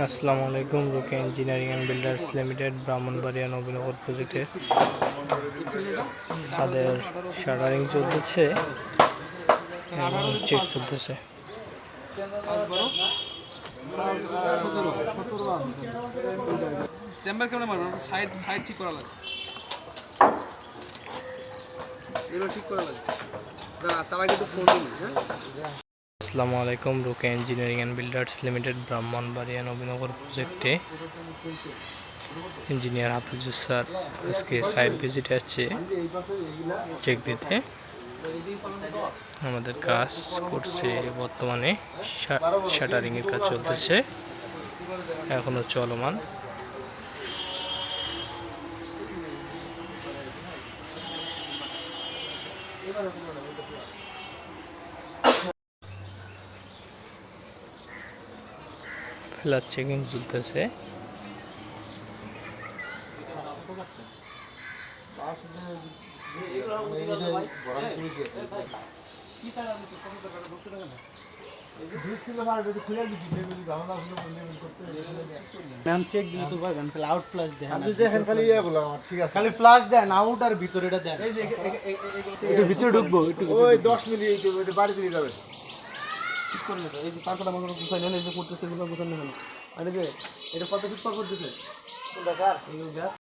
আসসালামু আলাইকুম, রুকে engineering and builders limited, Brahmanbaria Nabinagar প্রজেক্টে। তাদের শাটারিং চলতেছে। চেক চলতেছে। তার আগে তো ফোন হ্যাঁ? আসসালামু আলাইকুম, রুকে engineering and builders limited Brahmanbaria Nabinagar প্রজেক্টে ইঞ্জিনিয়ার হাফিজুর স্যার আজকে সাইট ভিজিটে আসছে চেক দিতে। আমাদের কাজ করছে বর্তমানে শাটারিংয়ের কাজ চলতেছে। এখনও চলমান। দেন আউট আর ভিতরে এটা দেন। একটু ভিতরে ঢুকবো একটু ওই দশ মিনিট এইটু- ওইটা দিয়ে যাবে। ঠিক করে নেবে। এই যে কাঁকড়া মাকড়া গুছাই নেন এই যে করতেছে এগুলো নেন আর এই যে এটা কত ফিট পর করতেছে কোনটা স্যার দেখ।